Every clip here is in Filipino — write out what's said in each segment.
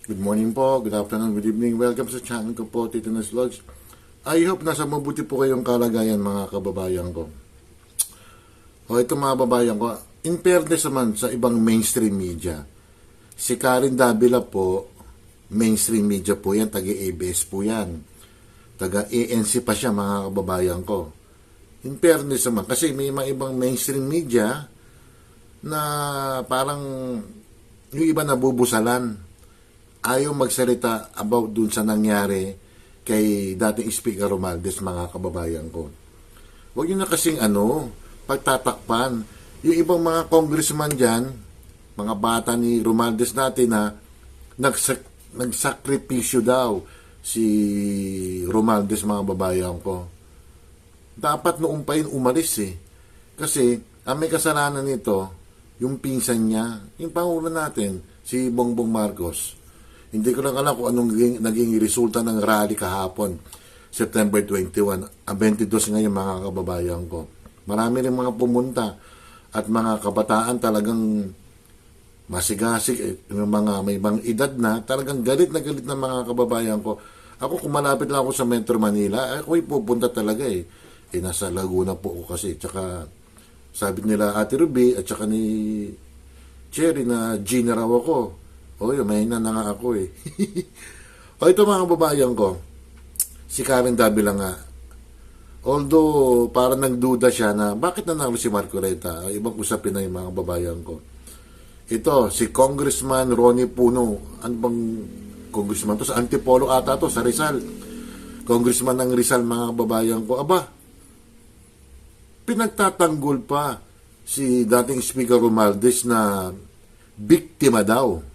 Good morning po, good afternoon, good evening. Welcome sa channel ko po, Tito Nas Vlogs. I hope nasa mabuti po kayong kalagayan mga kababayan ko. O ito mga kababayan ko, in fairness naman sa ibang mainstream media, si Karen Davila po, mainstream media po yan, taga-ABS po yan. Taga-ANC pa siya mga kababayan ko. In fairness naman, kasi may mga ibang mainstream media na parang yung iba nabubusalan ayaw magsalita about dun sa nangyari kay dating Speaker Romaldes, mga kababayan ko. Huwag nyo na kasing ano, pagtatakpan. Yung ibang mga congressman dyan, mga bata ni Romaldes natin na nagsak nagsakripisyo daw si Romaldes, mga babayan ko. Dapat noong pa yun umalis eh. Kasi, ang may kasalanan nito, yung pinsan niya, yung pangulo natin, si Bongbong Marcos. Hindi ko lang alam kung anong naging, naging resulta ng rally kahapon, September 21. Ang 22 ngayon mga kababayan ko. Marami rin mga pumunta at mga kabataan talagang masigasig, eh, yung mga may mga edad na, talagang galit na galit na mga kababayan ko. Ako kung malapit lang ako sa Metro Manila, eh, ako'y pupunta talaga eh. Eh, nasa Laguna po ako kasi. Tsaka, sabi nila Ate Ruby at tsaka ni Cherry na Gina raw ako. Yun, may na nga ako eh. o ito mga kababayan ko, si Karen Davila nga, although parang nagduda siya na bakit nanalo si Marco Renta, ibang usapin na yung mga kababayan ko. Ito, si Congressman Ronnie Puno, ano bang congressman to? Sa Antipolo ata to, sa Rizal. Congressman ng Rizal, mga kababayan ko. Aba, pinagtatanggol pa si dating Speaker Romaldes na biktima daw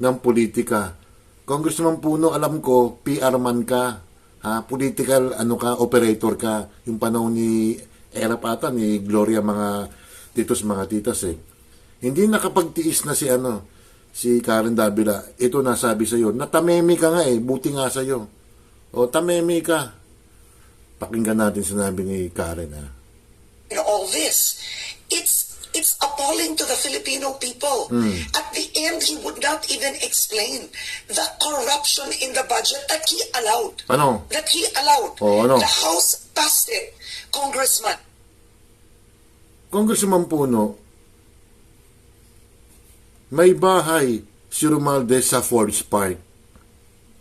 ng politika. Congressman Puno, alam ko, PR man ka, ha, political ano ka, operator ka, yung panahon ni era pata ni Gloria mga titos mga titas eh. Hindi nakapagtiis na si ano, si Karen Davila. Ito nasabi sa iyo, natamemi ka nga eh, buti nga sa iyo. O tamemi ka. Pakinggan natin sinabi ni Karen ha. in all this. It's it's appalling to the Filipino people. At the end, he would not even explain the corruption in the budget that he allowed. Ano? That he allowed. Oh, ano? The House passed it, Congressman. Congressman Puno, may bahay si Romaldes sa Forbes Park.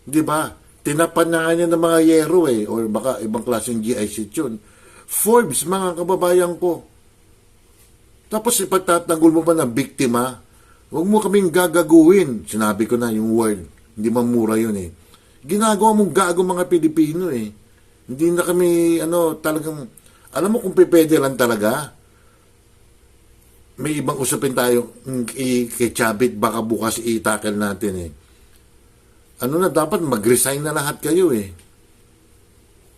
Di ba? Tinapan na nga niya ng mga yero eh, or baka ibang klaseng GIC yun. Forbes, mga kababayan ko. Tapos ipagtatanggol mo pa ng biktima, huwag mo kaming gagaguhin. Sinabi ko na yung word. Hindi mamura yun eh. Ginagawa mong gago mga Pilipino eh. Hindi na kami, ano, talagang, alam mo kung pipede lang talaga, may ibang usapin tayo mm, kay Chabit, baka bukas i-tackle natin eh. Ano na, dapat mag-resign na lahat kayo eh.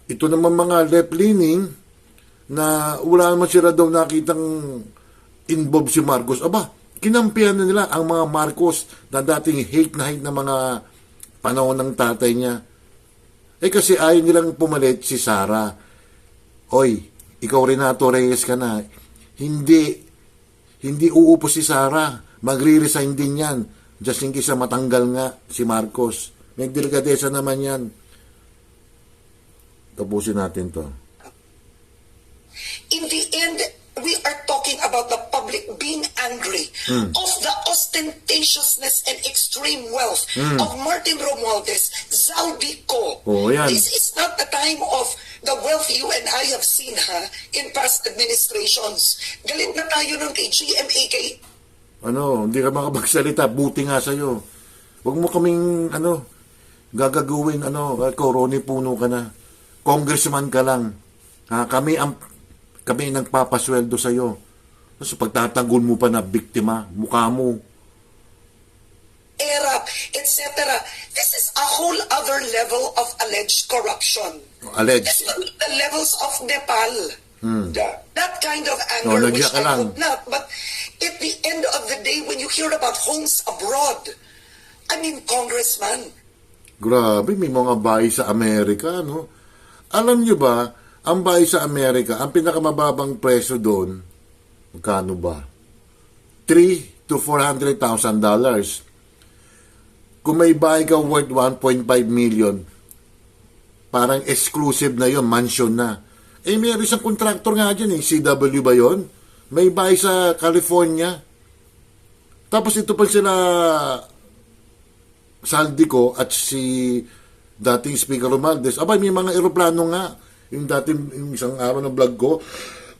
Ito naman mga left-leaning na wala naman sila daw nakitang involved si Marcos. Aba, kinampihan na nila ang mga Marcos na dating hate na hate na mga panahon ng tatay niya. Eh kasi ayaw nilang pumalit si Sara. Oy, ikaw Renato Reyes ka na. Hindi, hindi uupo si Sara. Magre-resign din yan. Just in case matanggal nga si Marcos. May delikadesa naman yan. Tapusin natin to. In the end, we are talking about the public being angry of the ostentatiousness and extreme wealth of Martin Romualdez, Zaldico. Oh, yan. This is not the time of the wealth you and I have seen ha, in past administrations. Galit na tayo nun kay GMA, kay Ano, hindi ka makapagsalita. Buti nga sa'yo. Huwag mo kaming, ano, gagaguin, ano, koroni puno ka na. Congressman ka lang. Ha, kami ang, kami nagpapasweldo sa'yo. Tapos pagtatanggol mo pa na biktima, mukha mo. ERAP, etc. This is a whole other level of alleged corruption. Alleged. It's not the levels of Nepal. The- That kind of anger, which nagyak ka I lang. hope not. But at the end of the day, when you hear about homes abroad, I mean, Congressman, Grabe, may mga bahay sa Amerika, no? Alam nyo ba, ang bahay sa Amerika, ang pinakamababang presyo doon, magkano ba? 3 to 400,000 dollars. kung may bahay ka worth 1.5 million, parang exclusive na yon mansion na. Eh, meron isang contractor nga dyan eh, CW ba yon? May bahay sa California. Tapos ito pa sila Saldico at si dating Speaker Romaldes. Abay, may mga eroplano nga. Yung dating yung isang araw ng vlog ko.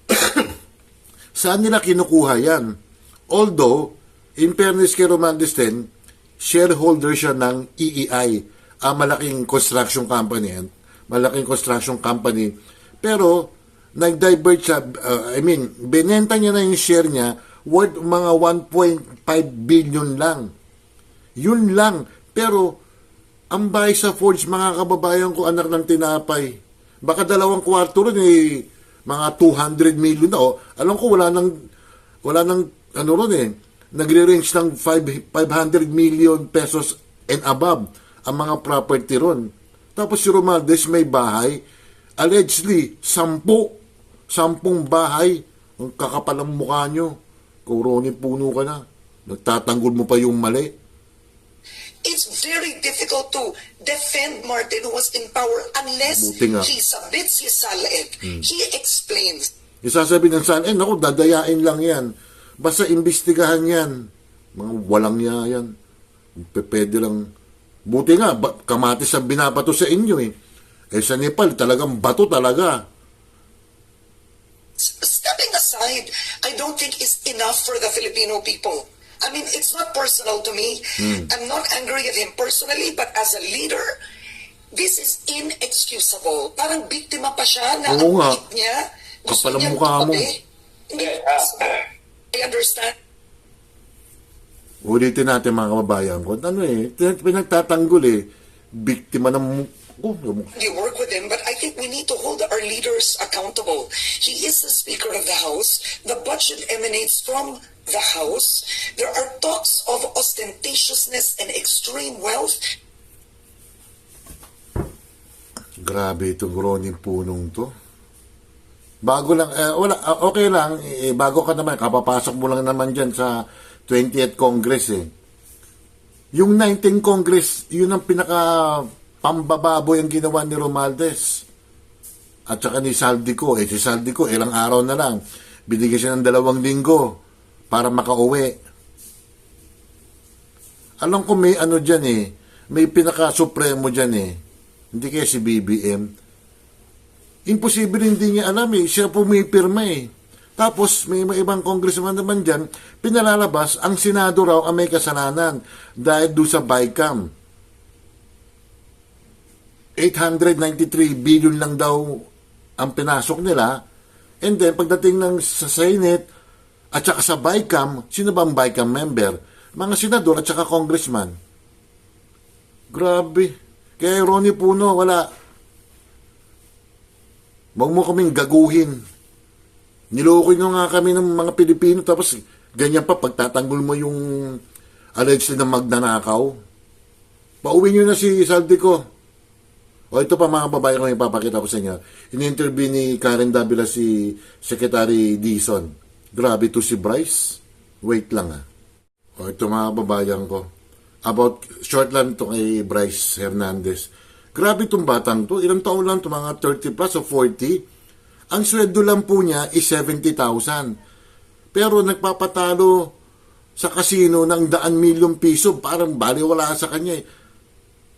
Saan nila kinukuha yan? Although, in fairness kay Romaldes din, shareholder siya ng EEI, ang malaking construction company. Malaking construction company. Pero, nag-divert siya, uh, I mean, binenta niya na yung share niya worth mga 1.5 billion lang. Yun lang. Pero, ang bahay sa Forge, mga kababayan ko, anak ng tinapay. Baka dalawang kwarto rin eh, mga 200 million na. Oh, alam ko, wala nang, wala nang, ano ron eh, nagre-range ng 5, 500 million pesos and above ang mga property ron. Tapos si Romaldes may bahay, allegedly, sampu, sampung bahay, ang kakapal ang mukha nyo. Kuroni puno ka na. Nagtatanggol mo pa yung mali. It's very difficult to defend Martin who was in power unless he submits his salib. He explains. Isasabi ng saan, eh, naku, dadayain lang yan. Basta imbestigahan yan. Mga walang niya yan. Pwede lang. Buti nga, kamatis ang binabato sa inyo eh. Eh sa Nepal, talagang bato talaga. Stepping aside, I don't think is enough for the Filipino people. I mean, it's not personal to me. I'm not angry at him personally, but as a leader, this is inexcusable. Parang biktima pa siya na Oo ang hit niya. Gusto niya mukha mo. Hindi. I understand. Ulitin natin mga kababayan ko. Ano eh, pinagtatanggol eh. Biktima ng... mu- Oh, you work with him, but I think we need to hold our leaders accountable. He is the Speaker of the House. The budget emanates from the House. There are talks of ostentatiousness and extreme wealth. Grabe itong groning punong to. Bago lang, eh, wala, ah, okay lang, eh, bago ka naman, kapapasok mo lang naman dyan sa 20th Congress eh. Yung 19th Congress, yun ang pinaka pambababoy ang ginawa ni Romaldes. At saka ni Saldico, eh si Saldico, ilang araw na lang, binigyan siya ng dalawang linggo para makauwi. Alam ko may ano dyan eh, may pinaka-supremo dyan eh. Hindi kaya si BBM. Imposible hindi niya alam eh. Siya pumipirma eh. Tapos may mga ibang congressman naman dyan, pinalalabas ang Senado raw ang may kasalanan dahil doon sa BICAM. 893 billion lang daw ang pinasok nila. And then, pagdating ng sa Senate at saka sa BICAM, sino ba ang BICAM member? Mga senador at saka congressman. Grabe. Kaya Ronnie Puno, wala. Huwag mo kaming gaguhin. Niloko nyo nga kami ng mga Pilipino tapos ganyan pa pagtatanggol mo yung alleged na magnanakaw. Pauwi nyo na si Saldico. O ito pa mga babae ko ipapakita ko sa inyo. In-interview ni Karen Davila si Secretary Dizon. Grabe to si Bryce. Wait lang ah. O ito mga babayan ko. About, short lang to kay Bryce Hernandez. Grabe itong batang to. Ilang taon lang to, mga 30 plus o 40. Ang sweldo lang po niya is 70,000. Pero nagpapatalo sa kasino ng daan milyong piso. Parang baliwala sa kanya eh.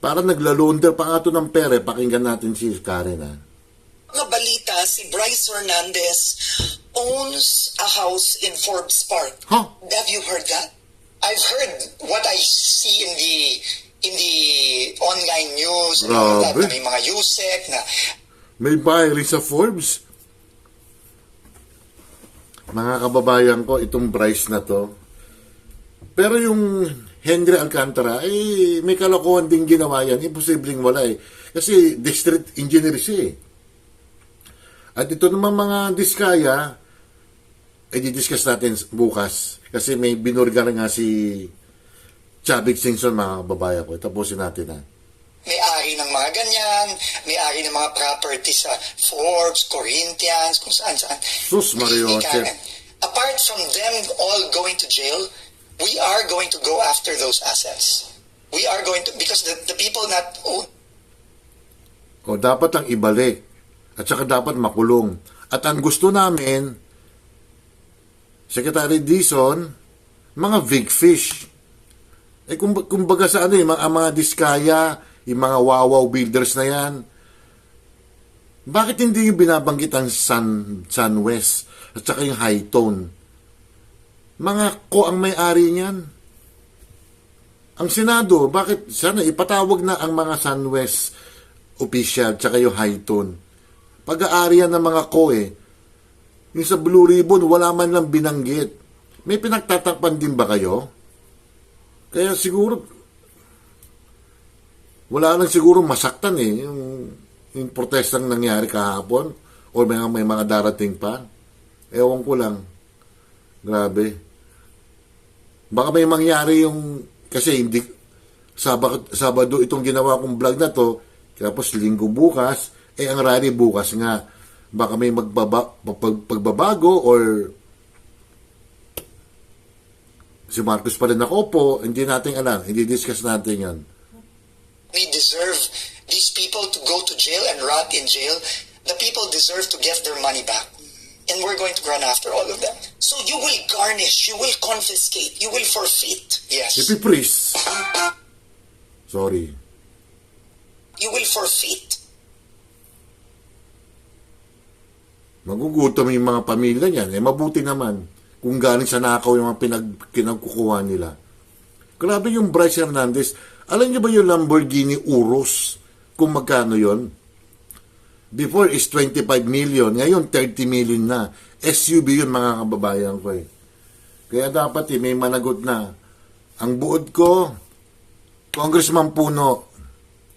Parang naglalonder pa nga to ng pere. Pakinggan natin si Karen ha. Mga balita, si Bryce Hernandez owns a house in Forbes Park. Huh? Have you heard that? I've heard what I see in the in the online news all that, Grabe. na may mga USEC na May bahay rin sa Forbes. Mga kababayan ko, itong Bryce na to. Pero yung Henry Alcantara, eh, may kalokohan din ginawa yan. Imposibleng wala eh. Kasi district engineer siya eh. At ito naman mga diskaya, di-discuss natin bukas. Kasi may binurgar nga si Chavik Singson, mga kababayan ko. Tapusin natin ha. may-ari ng mga ganyan, may-ari ng mga property sa Forbes, Corinthians, kung saan-saan. Sus, Mario. Apart from them all going to jail, we are going to go after those assets. We are going to, because the, the people not own O dapat lang ibalik. At saka dapat makulong. At ang gusto namin, Secretary Dizon, mga big fish. Eh kumbaga sa ano, yung mga, ang mga diskaya, yung mga wawaw builders na yan, bakit hindi yung binabanggit ang Sun, Sunwest at saka yung High Tone? Mga ko ang may-ari niyan. Ang Senado, bakit sana ipatawag na ang mga Sunwest official tsaka yung High Tone? Pag-aarian ng mga ko eh. Yung sa Blue Ribbon, wala man lang binanggit. May pinagtatakpan din ba kayo? Kaya siguro, wala lang siguro masaktan eh. Yung, yung protestang nangyari kahapon. O may, may mga darating pa. Ewan ko lang. Grabe. Baka may mangyari yung, kasi hindi, Sabado, Sabado itong ginawa kong vlog na to, tapos linggo bukas, eh ang rally bukas nga. Baka may magbaba, pag, pagbabago or si Marcos pa rin nakaupo, hindi natin alam, hindi discuss natin yan. we deserve these people to go to jail and rot in jail. The people deserve to get their money back. And we're going to run after all of them. So you will garnish, you will confiscate, you will forfeit. Yes. Ipipris. Sorry. You will forfeit. Magugutom yung mga pamilya niyan. Eh, mabuti naman kung galing sa nakaw yung mga pinag, kinagkukuha nila. Grabe yung Bryce Hernandez. Alam niyo ba yung Lamborghini Urus? Kung magkano yon? Before is 25 million. Ngayon, 30 million na. SUV yun, mga kababayan ko eh. Kaya dapat eh, may managot na. Ang buod ko, Congressman Puno,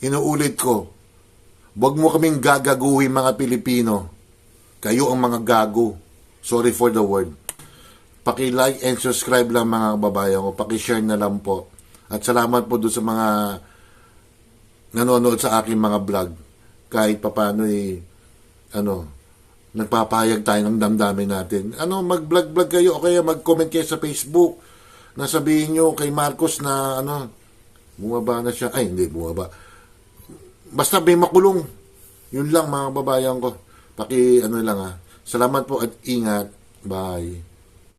inuulit ko, wag mo kaming gagaguhin mga Pilipino. Kayo ang mga gago. Sorry for the word. Paki-like and subscribe lang mga kababayan ko. Paki-share na lang po. At salamat po doon sa mga nanonood sa aking mga vlog. Kahit papano eh, ano, nagpapayag tayo ng damdamin natin. Ano, mag-vlog-vlog kayo o kaya mag-comment kayo sa Facebook na sabihin nyo kay Marcos na ano, bumaba na siya. Ay, hindi bumaba. Basta may makulong. Yun lang mga babayan ko. Paki ano lang ah. Salamat po at ingat. Bye.